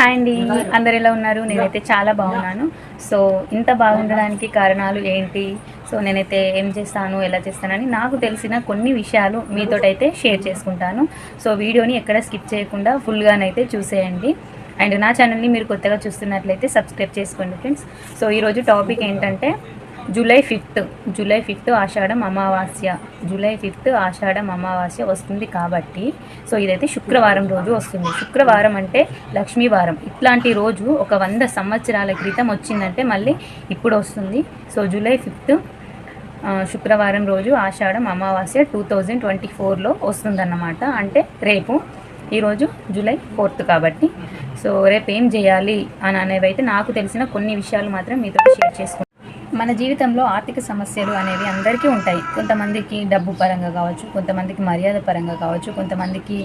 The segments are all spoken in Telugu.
హాయ్ అండి. అందరు ఎలా ఉన్నారు? నేనైతే చాలా బాగున్నాను. సో ఇంత బాగుండడానికి కారణాలు ఏంటి? సో నేనైతే ఏం చేస్తాను? ఎలా చేస్తానని నాకు తెలిసిన కొన్ని విషయాలు మీతోటైతే షేర్ చేసుకుంటాను. సో వీడియోని ఎక్కడ స్కిప్ చేయకుండా ఫుల్గానైతే చూసేయండి. అండ్ నా ఛానల్ని మీరు కొత్తగా చూస్తున్నట్లయితే సబ్స్క్రైబ్ చేసుకోండి ఫ్రెండ్స్. సో ఈరోజు టాపిక్ ఏంటంటే జూలై ఫిఫ్త్ జూలై ఫిఫ్త్ ఆషాఢం అమావాస్య. జూలై ఫిఫ్త్ ఆషాఢం అమావాస్య వస్తుంది కాబట్టి సో ఇదైతే శుక్రవారం రోజు వస్తుంది. శుక్రవారం అంటే లక్ష్మీవారం ఇట్లాంటి రోజు ఒక వంద సంవత్సరాల క్రితం వచ్చిందంటే మళ్ళీ ఇప్పుడు వస్తుంది. సో జూలై ఫిఫ్త్ శుక్రవారం రోజు ఆషాఢం అమావాస్య టూ థౌజండ్ ట్వంటీ ఫోర్లో వస్తుందన్నమాట. అంటే రేపు ఈరోజు జూలై ఫోర్త్ కాబట్టి. సో రేపు ఏం చేయాలి అని అనేవి అయితే నాకు తెలిసిన కొన్ని విషయాలు మాత్రం మీతో షేర్ చేసుకుంటాను మన జీవితంలో ఆర్థిక సమస్యలు అనేవి అందరికీ ఉంటాయి. కొంతమందికి డబ్బు పరంగా కావచ్చు కొంతమందికి మర్యాద పరంగా కావచ్చు కొంతమందికి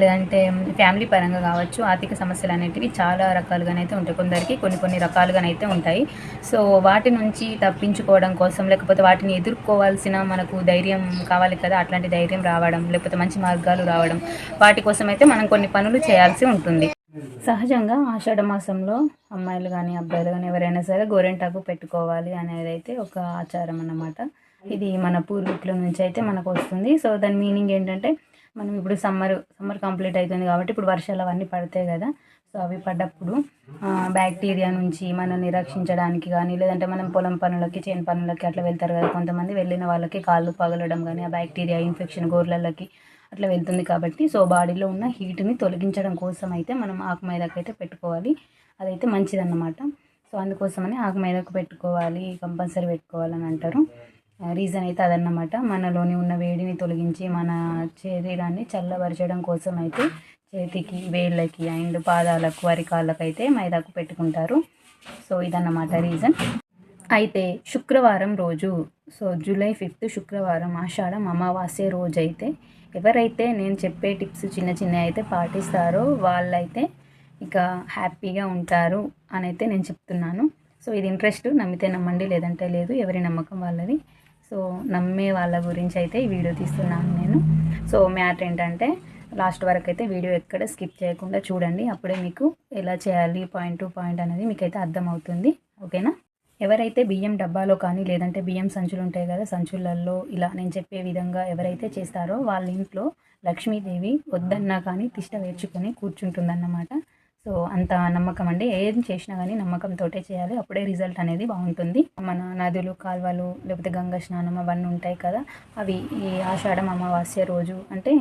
లేదంటే ఫ్యామిలీ పరంగా కావచ్చు ఆర్థిక సమస్యలు అనేటివి చాలా రకాలుగానైతే ఉంటాయి. కొందరికి కొన్ని కొన్ని రకాలుగానైతే ఉంటాయి. సో వాటి నుంచి తప్పించుకోవడం కోసం లేకపోతే వాటిని ఎదుర్కోవాల్సిన మనకు ధైర్యం కావాలి కదా అట్లాంటి ధైర్యం రావడం లేకపోతే మంచి మార్గాలు రావడం వాటి కోసం అయితే మనం కొన్ని పనులు చేయాల్సి ఉంటుంది. సహజంగా ఆషాఢ మాసంలో అమ్మాయిలు కానీ అబ్బాయిలు కానీ ఎవరైనా సరే గోరెంటాకు పెట్టుకోవాలి అనేది అయితే ఒక ఆచారం అన్నమాట. ఇది మన పూర్వీకుల నుంచి అయితే మనకు వస్తుంది. సో దాని మీనింగ్ ఏంటంటే మనం ఇప్పుడు సమ్మర్ సమ్మర్ కంప్లీట్ అవుతుంది కాబట్టి ఇప్పుడు వర్షాలు అవన్నీ పడతాయి కదా. సో అవి పడ్డప్పుడు బ్యాక్టీరియా నుంచి మనల్ని రక్షించడానికి కానీ లేదంటే మనం పొలం పనులకి చేను పనులకి అట్లా వెళ్తారు కదా కొంతమంది. వెళ్ళిన వాళ్ళకి కాళ్ళు పగలడం కానీ ఆ బ్యాక్టీరియా ఇన్ఫెక్షన్ గోర్లకి అట్లా వెళ్తుంది కాబట్టి సో బాడీలో ఉన్న హీట్ని తొలగించడం కోసం అయితే మనం ఆకు మైదాకు అయితే పెట్టుకోవాలి. అదైతే మంచిదన్నమాట. సో అందుకోసమని ఆకు మైదాకు పెట్టుకోవాలి కంపల్సరీ పెట్టుకోవాలని అంటారు. రీజన్ అయితే అదన్నమాట. మనలోని ఉన్న వేడిని తొలగించి మన శరీరాన్ని చల్లబరచడం కోసం అయితే చేతికి వేళ్ళకి అండ్ పాదాలకు అరికాళ్ళకు అయితే మైదాకు పెట్టుకుంటారు. సో ఇదన్నమాట రీజన్. అయితే శుక్రవారం రోజు సో జూలై ఫిఫ్త్ శుక్రవారం ఆషాఢం అమావాస్య రోజు అయితే ఎవరైతే నేను చెప్పే టిప్స్ చిన్న చిన్న అయితే పాటిస్తారో వాళ్ళైతే ఇక హ్యాపీగా ఉంటారు అని అయితే నేను చెప్తున్నాను. సో ఇది ఇంట్రెస్ట్ నమ్మితే నమ్మండి లేదంటే లేదు ఎవరి నమ్మకం వాళ్ళది. సో నమ్మే వాళ్ళ గురించి అయితే ఈ వీడియో తీస్తున్నాను నేను. సో మ్యాటర్ ఏంటంటే లాస్ట్ వరకు అయితే వీడియో ఎక్కడ స్కిప్ చేయకుండా చూడండి. అప్పుడే మీకు ఎలా చేయాలి పాయింట్ టు పాయింట్ అనేది మీకైతే అర్థమవుతుంది. ఓకేనా? ఎవరైతే బియ్యం డబ్బాలో కానీ లేదంటే బియ్యం సంచులు ఉంటాయి కదా సంచులలో ఇలా నేను చెప్పే విధంగా ఎవరైతే చేస్తారో వాళ్ళ ఇంట్లో లక్ష్మీదేవి వద్దన్నా కానీ తిష్ట వేర్చుకొని కూర్చుంటుందన్నమాట. సో అంత నమ్మకం అండి. ఏం చేసినా కానీ నమ్మకంతో చేయాలి. అప్పుడే రిజల్ట్ అనేది బాగుంటుంది. మన నదులు కాలువలు లేకపోతే గంగా స్నానం అవన్నీ ఉంటాయి కదా అవి ఈ ఆషాఢం అమావాస్య రోజు అంటే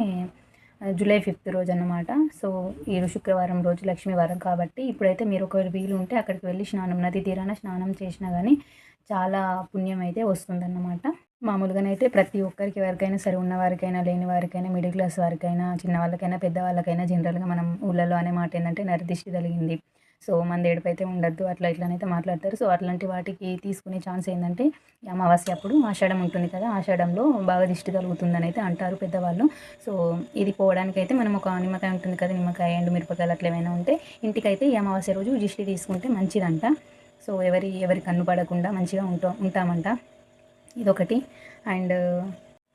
జూలై ఫిఫ్త్ రోజు అన్నమాట సో ఈరోజు శుక్రవారం రోజు లక్ష్మీవారం కాబట్టి ఇప్పుడైతే మీరు ఒకవేళ వీలు ఉంటే అక్కడికి వెళ్ళి స్నానం నది తీరాన స్నానం చేసినా కానీ చాలా పుణ్యం అయితే వస్తుందన్నమాట. మామూలుగానైతే ప్రతి ఒక్కరికి ఎవరికైనా సరే ఉన్న వారికైనా లేని వారికైనా మిడిల్ క్లాస్ వారికైనా చిన్న వాళ్ళకైనా పెద్ద వాళ్ళకైనా జనరల్గా మనం ఊళ్ళలో అనే మాట ఏంటంటే నరదిష్టి తగిలింది. సో మన ఏడుపైతే ఉండద్దు అట్లా ఇట్లనైతే మాట్లాడతారు. సో అట్లాంటి వాటికి తీసుకునే ఛాన్స్ ఏంటంటే అమావాస్య అప్పుడు ఆషాఢం ఉంటుంది కదా ఆషాఢంలో బాగా దిష్టి కలుగుతుందని అయితే అంటారు పెద్దవాళ్ళు. సో ఇది పోవడానికి అయితే మనం ఒక నిమ్మకాయ ఉంటుంది కదా నిమ్మకాయ ఎండు మిరపకాయలు అట్లా ఏమైనా ఉంటే ఇంటికైతే ఈ అమావాస్య రోజు దిష్టి తీసుకుంటే మంచిదంట. సో ఎవరి ఎవరి కన్ను పడకుండా మంచిగా ఉంటాం ఉంటామంట. ఇదొకటి. అండ్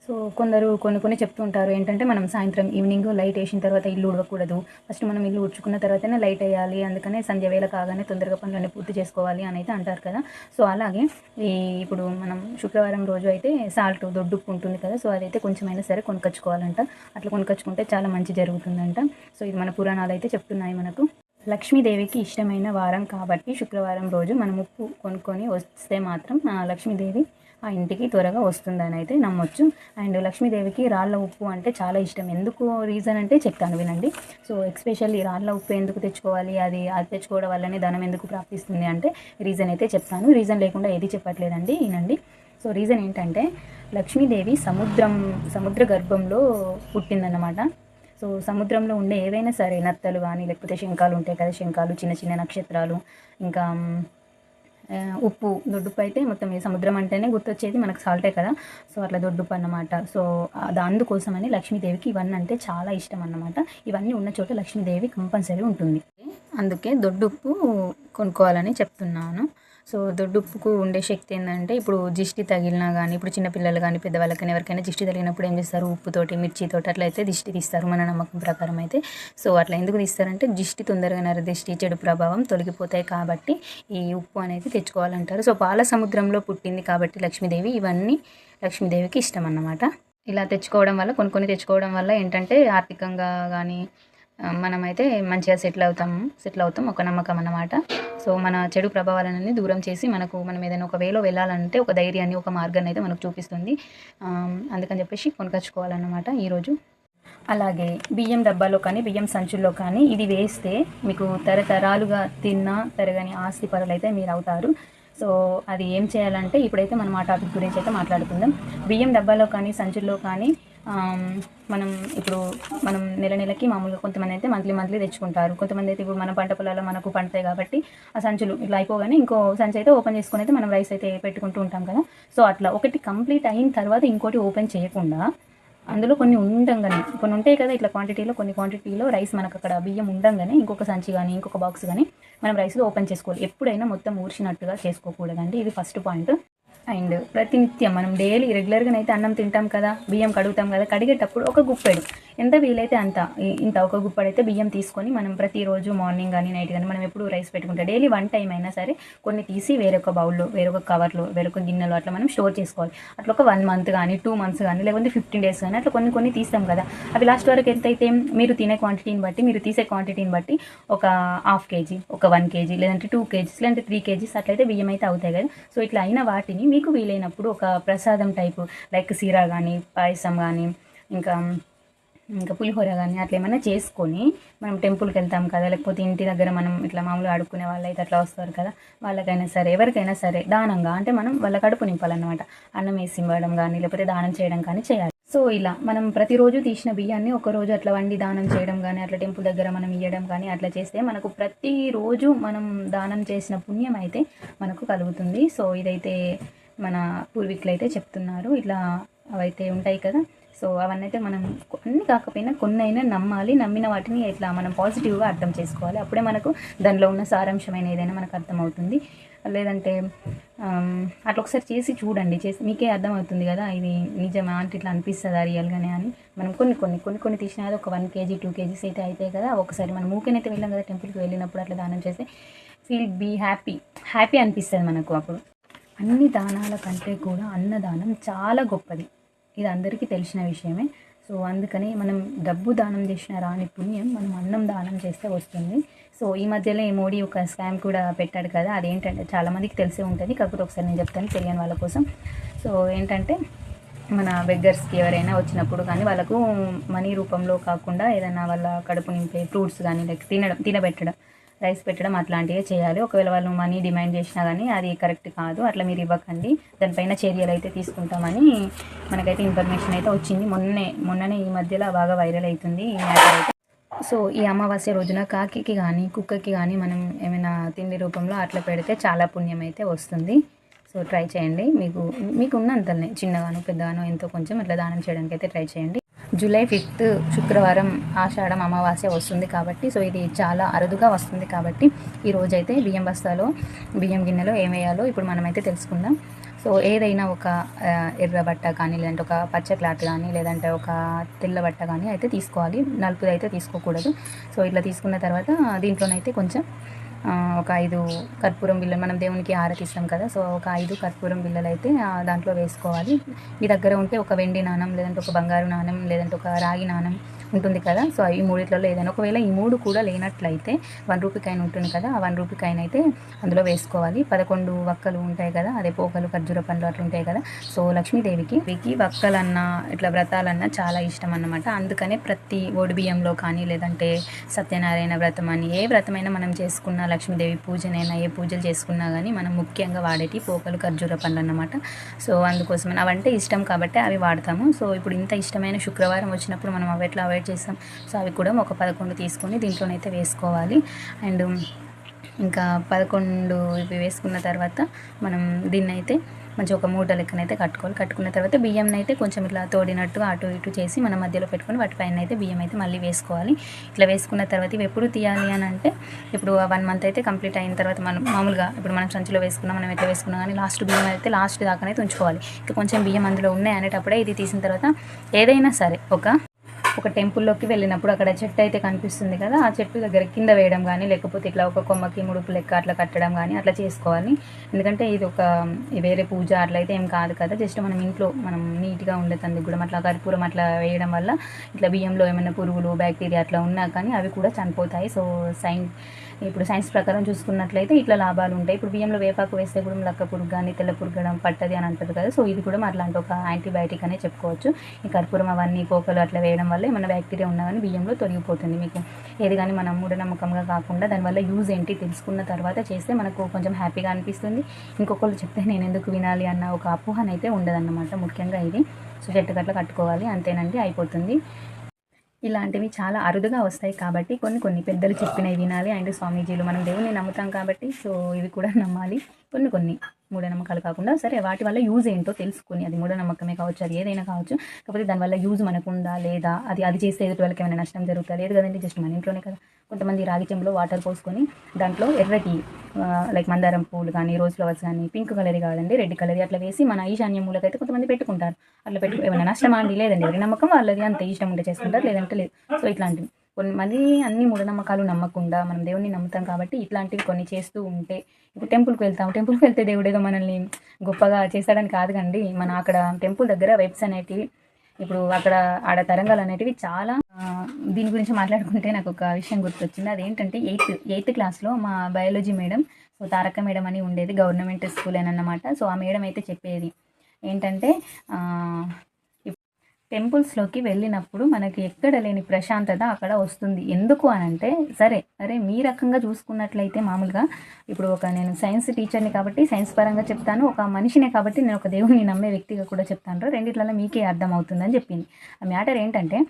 సో కొందరు కొన్ని కొన్ని చెప్తూ ఉంటారు ఏంటంటే మనం సాయంత్రం ఈవినింగ్ లైట్ వేసిన తర్వాత ఇల్లు ఉడవకూడదు ఫస్ట్ మనం ఇల్లు ఉడ్చుకున్న తర్వాతనే లైట్ వేయాలి అందుకనే సంధ్య వేళ కాగానే తొందరగా పనులన్నీ పూర్తి చేసుకోవాలి అని అయితే అంటారు కదా. సో అలాగే ఈ ఇప్పుడు మనం శుక్రవారం రోజు అయితే సాల్ట్ దొడ్డుప్పు ఉంటుంది కదా సో అదైతే కొంచెమైనా సరే కొనుకొచ్చుకోవాలంట అట్లా కొనుకొచ్చుకుంటే చాలా మంచి జరుగుతుందంట. సో ఇది మన పురాణాలు అయితే చెప్తున్నాయి మనకు. లక్ష్మీదేవికి ఇష్టమైన వారం కాబట్టి శుక్రవారం రోజు మనం ఉప్పు కొనుక్కొని వస్తే మాత్రం లక్ష్మీదేవి ఆ ఇంటికి త్వరగా వస్తుందని అయితే నమ్మొచ్చు. అండ్ లక్ష్మీదేవికి రాళ్ళ ఉప్పు అంటే చాలా ఇష్టం. ఎందుకు రీజన్ అంటే చెప్తాను వినండి. సో ఎక్స్పెషల్లీ రాళ్ళ ఉప్పు ఎందుకు తెచ్చుకోవాలి? అది అది తెచ్చుకోవడం వల్లనే ధనం ఎందుకు ప్రాప్తిస్తుంది అంటే రీజన్ అయితే చెప్తాను. రీజన్ లేకుండా ఏది చెప్పట్లేదండి వినండి. సో రీజన్ ఏంటంటే లక్ష్మీదేవి సముద్రం సముద్ర గర్భంలో పుట్టిందన్నమాట. సో సముద్రంలో ఉండే ఏవైనా సరే నత్తలు కానీ లేకపోతే శంఖాలు ఉంటాయి కదా శంఖాలు చిన్న చిన్న నక్షత్రాలు ఇంకా ఉప్పు దొడ్డుప్పు అయితే మొత్తం ఈ సముద్రం అంటేనే గుర్తొచ్చేది మనకు సాల్టే కదా. సో అట్లా దొడ్డుప్పు అన్నమాట. సో అది అందుకోసమని లక్ష్మీదేవికి ఇవన్నీ అంటే చాలా ఇష్టం అన్నమాట. ఇవన్నీ ఉన్న చోట లక్ష్మీదేవి కంపల్సరీ ఉంటుంది. అందుకే దొడ్డుప్పు కొనుక్కోవాలని చెప్తున్నాను. సో దొడ్డుప్పుకు ఉండే శక్తి ఏంటంటే ఇప్పుడు దిష్టి తగిలినా కానీ ఇప్పుడు చిన్నపిల్లలు కానీ పెద్దవాళ్ళకైనా ఎవరికైనా దిష్టి తగిలినప్పుడు ఏం చేస్తారు? ఉప్పుతోటి మిర్చితోటి అట్లా అయితే దిష్టి తీస్తారు మన నమ్మకం ప్రకారం అయితే. సో అట్లా ఎందుకు తీస్తారంటే దిష్టి తొందరగా నరదిష్టి చెడు ప్రభావం తొలగిపోతాయి కాబట్టి ఈ ఉప్పు అనేది తెచ్చుకోవాలంటారు. సో పాల సముద్రంలో పుట్టింది కాబట్టి లక్ష్మీదేవి ఇవన్నీ లక్ష్మీదేవికి ఇష్టం అన్నమాట. ఇలా తెచ్చుకోవడం వల్ల కొన్ని కొన్ని తెచ్చుకోవడం వల్ల ఏంటంటే ఆర్థికంగా కానీ మనమైతే మంచిగా సెటిల్ అవుతాము సెటిల్ అవుతాం ఒక నమ్మకం అన్నమాట. సో మన చెడు ప్రభావాలన్నీ దూరం చేసి మనకు మనం ఏదైనా ఒక వేలో వెళ్ళాలంటే ఒక ధైర్యాన్ని ఒక మార్గాన్ని అయితే మనకు చూపిస్తుంది. అందుకని చెప్పేసి కొనకచ్చుకోవాలన్నమాట ఈరోజు. అలాగే బియ్యం డబ్బాలో కానీ బియ్యం సంచుల్లో కానీ ఇది వేస్తే మీకు తరతరాలుగా తిన్న తరగని ఆస్తి పరులు అయితే మీరు అవుతారు. సో అది ఏం చేయాలంటే ఇప్పుడైతే మనం ఆ టాపిక్ గురించి అయితే మాట్లాడుకుందాం. బియ్యం డబ్బాలో కానీ సంచుల్లో కానీ మనం ఇప్పుడు మనం నెల నెలకి మామూలుగా కొంతమంది అయితే మంత్లీ మంత్లీ తెచ్చుకుంటారు. కొంతమంది అయితే ఇప్పుడు మన పంట పొలాల్లో మనకు పండుతాయి కాబట్టి ఆ సంచులు ఇట్లా అయిపోగానే ఇంకో సంచి అయితే ఓపెన్ చేసుకుని అయితే మనం రైస్ అయితే పెట్టుకుంటూ ఉంటాం కదా. సో అట్లా ఒకటి కంప్లీట్ అయిన తర్వాత ఇంకోటి ఓపెన్ చేయకుండా అందులో కొన్ని ఉండంగానే కొన్ని ఉంటాయి కదా ఇట్లా క్వాంటిటీలో కొన్ని క్వాంటిటీలో రైస్ మనకు అక్కడ బియ్యం ఉండంగానే ఇంకొక సంచి కానీ ఇంకొక బాక్స్ కానీ మనం రైస్లో ఓపెన్ చేసుకోవాలి. ఎప్పుడైనా మొత్తం ఊర్చినట్టుగా చేసుకోకూడదండి. ఇది ఫస్ట్ పాయింట్ అండ్ ప్రతినిత్యం మనం డైలీ రెగ్యులర్గా అయితే అన్నం తింటాం కదా బియ్యం కడుగుతాం కదా కడిగేటప్పుడు ఒక గుప్పెడు. ఎంత వీలైతే అంత ఇంత ఒక గుప్పడైతే బియ్యం తీసుకొని మనం ప్రతిరోజు మార్నింగ్ కానీ నైట్ కానీ మనం ఎప్పుడు రైస్ పెట్టుకుంటాం. డైలీ వన్ టైం అయినా సరే కొన్ని తీసి వేరొక బౌల్లో వేరొక కవర్లో వేరొక గిన్నెలో అట్లా మనం స్టోర్ చేసుకోవాలి. అట్లా ఒక వన్ మంత్ కానీ టూ మంత్స్ కానీ లేకపోతే ఫిఫ్టీన్ డేస్ కానీ అట్లా కొన్ని కొన్ని తీస్తాం కదా. అవి లాస్ట్ వరకు ఎంత అయితే మీరు తినే క్వాంటిటీని బట్టి మీరు తీసే క్వాంటిటీని బట్టి ఒక హాఫ్ కేజీ ఒక వన్ కేజీ లేదంటే టూ కేజీస్ లేదంటే త్రీ కేజీస్ అట్లయితే బియ్యం అయితే అవుతాయి కదా. సో ఇట్లా అయిన వాటిని మీకు వీలైనప్పుడు ఒక ప్రసాదం టైపు లైక్ సీరా కానీ పాయసం కానీ ఇంకా ఇంకా పులిహోర కానీ అట్లా ఏమైనా చేసుకొని మనం టెంపుల్కి వెళ్తాం కదా లేకపోతే ఇంటి దగ్గర మనం ఇట్లా మామూలుగా ఆడుకునే వాళ్ళు అయితే అట్లా వస్తారు కదా వాళ్ళకైనా సరే ఎవరికైనా సరే దానంగా అంటే మనం వాళ్ళ కడుపు నింపాలన్నమాట. అన్నం వేసి ఇవ్వడం కానీ లేకపోతే దానం చేయడం కానీ చేయాలి. సో ఇలా మనం ప్రతిరోజు తీసిన బియ్యాన్ని ఒకరోజు అట్లా వండి దానం చేయడం కానీ అట్లా టెంపుల్ దగ్గర మనం ఇవ్వడం కానీ అట్లా చేస్తే మనకు ప్రతిరోజు మనం దానం చేసిన పుణ్యం అయితే మనకు కలుగుతుంది. సో ఇదైతే మన పూర్వీకులు అయితే చెప్తున్నారు. ఇట్లా అవైతే ఉంటాయి కదా. సో అవన్నీ అయితే మనం అన్ని కాకపోయినా కొన్ని అయినా నమ్మాలి నమ్మిన వాటిని ఇట్లా మనం పాజిటివ్గా అర్థం చేసుకోవాలి. అప్పుడే మనకు దానిలో ఉన్న సారాంశమైన ఏదైనా మనకు అర్థమవుతుంది. లేదంటే అట్లా ఒకసారి చేసి చూడండి. చేసి మీకే అర్థమవుతుంది కదా ఇది నిజమా? అంటే ఇట్లా అనిపిస్తుందా రియల్గానే అని. మనం కొన్ని కొన్ని కొన్ని కొన్ని తీసినా ఒక వన్ కేజీ టూ కేజీస్ అయితే అవుతాయి కదా ఒకసారి మనం ఊకేనైతే వెళ్ళాం కదా టెంపుల్కి వెళ్ళినప్పుడు అట్లా దానం చేస్తే ఫీల్ బీ హ్యాపీ హ్యాపీ అనిపిస్తుంది మనకు అప్పుడు. అన్ని దానాల కంటే కూడా అన్నదానం చాలా గొప్పది. ఇది అందరికీ తెలిసిన విషయమే. సో అందుకని మనం డబ్బు దానం చేసిన రాని పుణ్యం మనం అన్నం దానం చేస్తే వస్తుంది. సో ఈ మధ్యలో ఈ మోడీ ఒక స్కామ్ కూడా పెట్టాడు కదా అదేంటంటే చాలామందికి తెలిసే ఉంటుంది. కాకపోతే ఒకసారి నేను చెప్తాను తెలియని వాళ్ళ కోసం. సో ఏంటంటే మన బెగ్గర్స్కి ఎవరైనా వచ్చినప్పుడు కానీ వాళ్ళకు మనీ రూపంలో కాకుండా ఏదైనా వాళ్ళ కడుపు నింపే ఫ్రూట్స్ కానీ లైక్ తినడం తినబెట్టడం. రైస్ పెట్టడం అట్లాంటివే చేయాలి. ఒకవేళ వాళ్ళు మనీ డిమాండ్ చేసినా కానీ అది కరెక్ట్ కాదు. అట్లా మీరు ఇవ్వకండి. దానిపైన చర్యలు అయితే తీసుకుంటామని మనకైతే ఇన్ఫర్మేషన్ అయితే వచ్చింది. మొన్నే మొన్ననే ఈ మధ్యలో బాగా వైరల్ అవుతుంది ఈ మ్యాటర్ అయితే. సో ఈ అమావాస్య రోజున కాకికి కానీ కుక్కకి కానీ మనం ఏమైనా తిండి రూపంలో అట్లా పెడితే చాలా పుణ్యం అయితే వస్తుంది. సో ట్రై చేయండి. మీకు మీకు ఉన్నంతనే చిన్నగాను పెద్దగాను ఎంతో కొంచెం అట్లా దానం చేయడానికి అయితే ట్రై చేయండి. జూలై ఫిఫ్త్ శుక్రవారం ఆషాఢం అమావాస్య వస్తుంది కాబట్టి సో ఇది చాలా అరుదుగా వస్తుంది కాబట్టి ఈ రోజైతే బియ్యం బస్తాలో బియ్యం గిన్నెలో ఏం వేయాలో ఇప్పుడు మనమైతే తెలుసుకుందాం. సో ఏదైనా ఒక ఎర్ర బట్ట కానీ లేదంటే ఒక పచ్చ క్లాత్ కానీ లేదంటే ఒక తెల్ల బట్ట కానీ అయితే తీసుకోవాలి. నలుపుది అయితే తీసుకోకూడదు. సో ఇట్లా తీసుకున్న తర్వాత దీంట్లోనైతే కొంచెం ఒక ఐదు కర్పూరం బిళ్ళలు మనం దేవునికి హారతి ఇస్తాం కదా సో ఒక ఐదు కర్పూరం బిళ్ళలు అయితే దాంట్లో వేసుకోవాలి. మీ దగ్గర ఉంటే ఒక వెండి నాణం లేదంటే ఒక బంగారు నాణం లేదంటే ఒక రాగి నాణం ఉంటుంది కదా. సో ఈ మూడిట్లలో ఏదైనా ఒకవేళ ఈ మూడు కూడా లేనట్లయితే వన్ రూపీ కాయిన్ ఉంటుంది కదా. ఆ వన్ రూపీ కాయిన్ అయితే అందులో వేసుకోవాలి. పదకొండు వక్కలు ఉంటాయి కదా. అదే పోకలు ఖర్జూర పండ్లు అట్లా ఉంటాయి కదా. సో లక్ష్మీదేవికి వీకి వక్కలన్నా ఇట్లా వ్రతాలన్నా చాలా ఇష్టం అన్నమాట. అందుకనే ప్రతి ఓడి బియ్యంలో కానీ లేదంటే సత్యనారాయణ వ్రతం అని ఏ వ్రతమైనా మనం చేసుకున్న లక్ష్మీదేవి పూజనైనా ఏ పూజలు చేసుకున్నా కానీ మనం ముఖ్యంగా వాడేటి పోకలు ఖర్జూర పండ్లు అన్నమాట. సో అందుకోసం అవంటే ఇష్టం కాబట్టి అవి వాడతాము. సో ఇప్పుడు ఇంత ఇష్టమైన శుక్రవారం వచ్చినప్పుడు మనం అవి ఎట్లా అవాయిడ్ చేస్తాం సో అవి కూడా ఒక పదకొండు తీసుకొని దీంట్లోనైతే వేసుకోవాలి. అండ్ ఇంకా పదకొండు ఇవి వేసుకున్న తర్వాత మనం దీన్నైతే మంచి మంచిగా ఒక మూట లెక్కనైతే కట్టుకోవాలి. కట్టుకున్న తర్వాత బియ్యం అయితే కొంచెం ఇట్లా తోడినట్టుగా అటు ఇటు చేసి మన మధ్యలో పెట్టుకొని వాటిపైన అయితే బియ్యం అయితే మళ్ళీ వేసుకోవాలి. ఇట్లా వేసుకున్న తర్వాత ఇవి ఎప్పుడు తీయాలి అని అంటే ఇప్పుడు వన్ మంత్ అయితే కంప్లీట్ అయిన తర్వాత మనం మామూలుగా ఇప్పుడు మనం సంచిలో వేసుకున్నాం మనం ఎట్లా వేసుకున్నాం కానీ లాస్ట్ బియ్యం అయితే లాస్ట్ దాకానైతే ఉంచుకోవాలి. ఇంకా కొంచెం బియ్యం అందులో ఉన్నాయి అనేటప్పుడే ఇది తీసిన తర్వాత ఏదైనా సరే ఒక ఒక టెంపుల్లోకి వెళ్ళినప్పుడు అక్కడ చెట్టు అయితే కనిపిస్తుంది కదా ఆ చెట్టు దగ్గర కింద వేయడం కానీ లేకపోతే ఇట్లా ఒక కొమ్మకి ముడుపు లెక్క అట్లా కట్టడం కానీ అట్లా చేసుకోవాలి. ఎందుకంటే ఇది ఒక వేరే పూజ అట్లా అయితే ఏం కాదు కదా జస్ట్ మనం ఇంట్లో మనం నీట్గా ఉండేందుకు కూడా అట్లా కర్పూరం అట్లా వేయడం వల్ల ఇట్లా బియ్యంలో ఏమైనా పురుగులు బ్యాక్టీరియా అట్లా ఉన్నా కానీ అవి కూడా చనిపోతాయి. సో సైన్స్ ఇప్పుడు సైన్స్ ప్రకారం చూసుకున్నట్లయితే ఇట్లా లాభాలు ఉంటాయి. ఇప్పుడు బియ్యంలో వేపాకు వేస్తే కూడా లక్క పురుగు కానీ తెల్ల పురుగడం పట్టది అని అంటారు కదా. సో ఇది కూడా మరి అట్లాంటి ఒక యాంటీబయాటిక్ అనే చెప్పుకోవచ్చు. ఈ కర్పూరం అవన్నీ పోకలు అట్లా వేయడం వల్ల ఏమైనా బ్యాక్టీరియా ఉన్నా కానీ బియ్యంలో తొలగిపోతుంది. మీకు ఏది కానీ మనం మూఢనమ్మకంగా కాకుండా దానివల్ల యూజ్ ఏంటి తెలుసుకున్న తర్వాత చేస్తే మనకు కొంచెం హ్యాపీగా అనిపిస్తుంది. ఇంకొకళ్ళు చెప్తే నేను ఎందుకు వినాలి అన్న ఒక అపోహనైతే ఉండదన్నమాట ముఖ్యంగా ఇది. సో చెట్టు గట్ల కట్టుకోవాలి. అంతేనండి. అయిపోతుంది. ఇలాంటివి చాలా అరుదుగా వస్తాయి కాబట్టి కొన్ని కొన్ని పెద్దలు చెప్పినవి వినాలి. అండ్ స్వామీజీలు మనం దేవుని నమ్ముతాం కాబట్టి సో ఇవి కూడా నమ్మాలి. కొన్ని కొన్ని. మూఢనమ్మకాలు కాకుండా సరే వాటి వల్ల యూజ్ ఏంటో తెలుసుకుని అది మూఢనమ్మకమే కావచ్చు అది ఏదైనా కావచ్చు కాకపోతే దానివల్ల యూజ్ మనకు ఉందా లేదా అది అది చేస్తే ఎదుటి వాళ్ళకి ఏమైనా నష్టం జరుగుతుందా? లేదు కదండి జస్ట్ మన ఇంట్లోనే కదా. కొంతమంది రాగి చెంబులో వాటర్ పోసుకొని దాంట్లో ఎర్రటి లైక్ మందారం పూలు కానీ రోజ్ ఫ్లవర్స్ కానీ పింక్ కలర్ కాదండి రెడ్ కలర్ అట్లా వేసి మన ఈశాన్య మూలకైతే కొంతమంది పెట్టుకుంటారు. అట్లా పెట్టు ఏమైనా నష్టమా అండి? లేదండి ఎవరి నమ్మకం వాళ్ళది అంత. ఇష్టం ఉంటే చేసుకుంటారు లేదంటే లేదు. సో ఇట్లాంటివి. కొన్ని మళ్ళీ అన్ని మూఢనమ్మకాలు నమ్మకుండా మనం దేవుడిని నమ్ముతాం కాబట్టి ఇట్లాంటివి కొన్ని చేస్తూ ఉంటే ఇప్పుడు టెంపుల్కి వెళ్తాం. టెంపుల్కి వెళ్తే దేవుడేదో మనల్ని గొప్పగా చేస్తాడని కాదు కండి. మన అక్కడ టెంపుల్ దగ్గర వెబ్స్ అనేటివి ఇప్పుడు అక్కడ ఆడ తరంగాలు అనేటివి చాలా దీని గురించి మాట్లాడుకుంటే నాకు ఒక విషయం గుర్తొచ్చింది. అదేంటంటే ఎయిత్ ఎయిత్ క్లాస్లో మా biology madam so Taraka madam అని ఉండేది గవర్నమెంట్ స్కూల్ అని అన్నమాట. సో ఆ మేడం అయితే చెప్పేది ఏంటంటే టెంపుల్స్లోకి వెళ్ళినప్పుడు మనకి ఎక్కడ లేని ప్రశాంతత అక్కడ వస్తుంది. ఎందుకు అని అంటే సరే అరే మీ రకంగా చూసుకున్నట్లయితే మామూలుగా ఇప్పుడు ఒక నేను సైన్స్ టీచర్ని కాబట్టి సైన్స్ పరంగా చెప్తాను ఒక మనిషినే కాబట్టి నేను ఒక దేవుని నమ్మే వ్యక్తిగా కూడా చెప్తాను. రెండిట్లలో మీకే అర్థం అవుతుందని చెప్పింది. ఆ మ్యాటర్ ఏంటంటే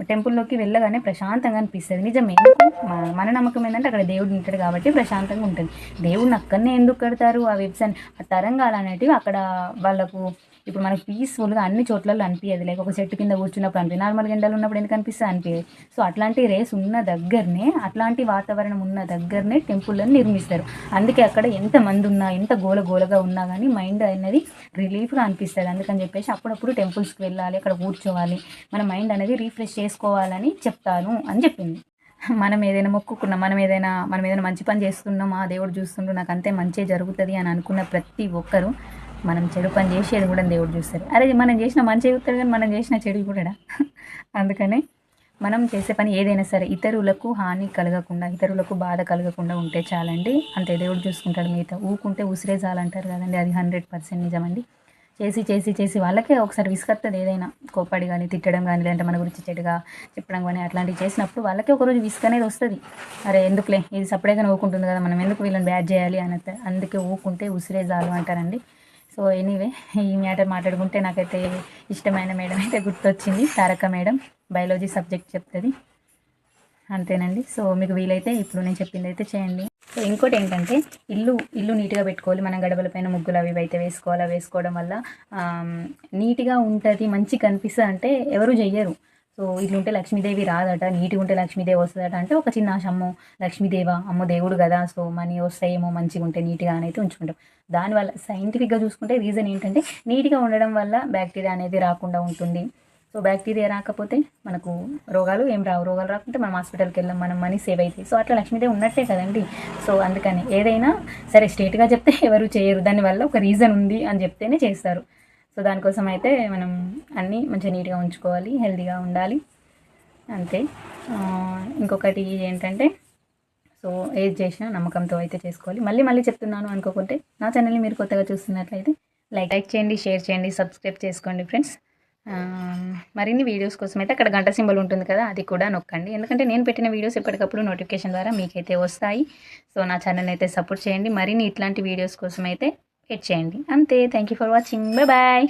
టెంపుల్లోకి వెళ్ళగానే ప్రశాంతంగా అనిపిస్తుంది. నిజమే మన- మన నమ్మకం ఏంటంటే అక్కడ దేవుడు ఉంటాడు కాబట్టి ప్రశాంతంగా ఉంటుంది. దేవుడిని అక్కడనే ఎందుకు కడతారు? ఆ వెబ్సైట్ ఆ తరంగాలు అనేటివి అక్కడ వాళ్ళకు ఇప్పుడు మనకు పీస్ఫుల్గా అన్ని చోట్లలో అనిపించదు లేక ఒక చెట్టు కింద కూర్చున్నప్పుడు అనిపి నార్మల్ ఎండలు ఉన్నప్పుడు ఎందుకు అనిపిస్తుంది? అనిపించదు సో అట్లాంటి రేస్ ఉన్న దగ్గరనే అట్లాంటి వాతావరణం ఉన్న దగ్గరనే టెంపుల్లను నిర్మిస్తారు. అందుకే అక్కడ ఎంత మంది ఉన్నా ఎంత గోల గోలగా ఉన్నా కానీ మైండ్ అనేది రిలీఫ్గా అనిపిస్తుంది. అందుకని చెప్పేసి అప్పుడప్పుడు టెంపుల్స్కి వెళ్ళాలి అక్కడ కూర్చోవాలి. మన మైండ్ అనేది రీఫ్రెష్ చేసుకోవాలని చెప్తాను అని చెప్పింది. మనం ఏదైనా మొక్కుకున్నాం మనం ఏదైనా మనం ఏదైనా మంచి పని చేస్తున్నాం ఆ దేవుడు చూస్తుండ్రు నాకు అంతే మంచి జరుగుతుంది అని అనుకున్న ప్రతి ఒక్కరు మనం చెడు పని చేసేది కూడా దేవుడు చూస్తారు అరే మనం చేసిన మంచి చూస్తాడు కానీ మనం చేసిన చెడు కూడా అందుకనే మనం చేసే పని ఏదైనా సరే ఇతరులకు హాని కలగకుండా ఇతరులకు బాధ కలగకుండా ఉంటే చాలండి. అంతే దేవుడు చూసుకుంటాడు మిగతా. ఊకుంటే ఉసిరే చాలంటారు కదండి అది హండ్రెడ్ పర్సెంట్ నిజమండి. చేసి చేసి చేసి వాళ్ళకే ఒకసారి విసుకొస్తుంది ఏదైనా. కోప్పడి కానీ తిట్టడం కానీ లేదంటే మన గురించి చెడుగా చెప్పడం కానీ అట్లాంటివి చేసినప్పుడు వాళ్ళకే ఒకరోజు విసుగు అనేది వస్తుంది. అరే ఎందుకులే? ఇది సపరేట్గా ఊకుంటుంది కదా మనం ఎందుకు వీళ్ళని బ్యాడ్ చేయాలి అని అందుకే ఊకుంటే ఉసిరే చాలు అంటారండి. సో ఎనీవే ఈ మ్యాటర్ మాట్లాడుకుంటే నాకైతే ఇష్టమైన మేడం అయితే గుర్తొచ్చింది తారక మేడం బయాలజీ సబ్జెక్ట్ చెప్తుంది. అంతేనండి. సో మీకు వీలైతే ఇప్పుడు నేను చెప్పింది అయితే చేయండి. సో ఇంకోటి ఏంటంటే ఇల్లు ఇల్లు నీట్గా పెట్టుకోవాలి మనం గడపల పైన ముగ్గులు అవి అయితే వేసుకోవాలి వేసుకోవడం వల్ల నీట్గా ఉంటుంది మంచి కనిపిస్తుంది అంటే ఎవరు చెయ్యరు. సో ఇట్లా ఉంటే లక్ష్మీదేవి రాదట నీట్గా ఉంటే లక్ష్మీదేవి వస్తుందట అంటే ఒక చిన్న ఆశ అమ్మో లక్ష్మీదేవ అమ్మో దేవుడు కదా సో మనీ వస్తాయేమో మంచిగా ఉంటే నీట్గా అనేది అయితే ఉంచుకుంటాం దానివల్ల సైంటిఫిక్గా చూసుకుంటే రీజన్ ఏంటంటే నీట్గా ఉండడం వల్ల బ్యాక్టీరియా అనేది రాకుండా ఉంటుంది. సో బ్యాక్టీరియా రాకపోతే మనకు రోగాలు ఏం రావు. రోగాలు రాకుంటే మనం హాస్పిటల్కి వెళ్ళాం మనం మనీ సేవ్ అవుతాయి సో అట్లా లక్ష్మీదేవి ఉన్నట్టే కదండి. సో అందుకని ఏదైనా సరే స్ట్రేట్గా చెప్తే ఎవరు చేయరు. దానివల్ల ఒక రీజన్ ఉంది అని చెప్తేనే చేస్తారు. సో దానికోసం అయితే మనం అన్నీ మంచిగా నీట్గా ఉంచుకోవాలి హెల్తీగా ఉండాలి. అంతే. ఇంకొకటి ఏంటంటే సో ఏది చేసినా నమ్మకంతో అయితే చేసుకోవాలి. మళ్ళీ మళ్ళీ చెప్తున్నాను అనుకోకుంటే నా ఛానల్ని మీరు కొత్తగా చూస్తున్నట్లయితే లైక్ లైక్ చేయండి షేర్ చేయండి సబ్స్క్రైబ్ చేసుకోండి ఫ్రెండ్స్. మరిన్ని వీడియోస్ కోసం అయితే అక్కడ గంట సింబల్ ఉంటుంది కదా అది కూడా నొక్కండి. ఎందుకంటే నేను పెట్టిన వీడియోస్ ఎప్పటికప్పుడు నోటిఫికేషన్ ద్వారా మీకైతే వస్తాయి. సో నా ఛానల్ అయితే సపోర్ట్ చేయండి. మరిన్ని ఇట్లాంటి వీడియోస్ కోసం అయితే వెయిట్ చేయండి అంతే thank you for watching bye bye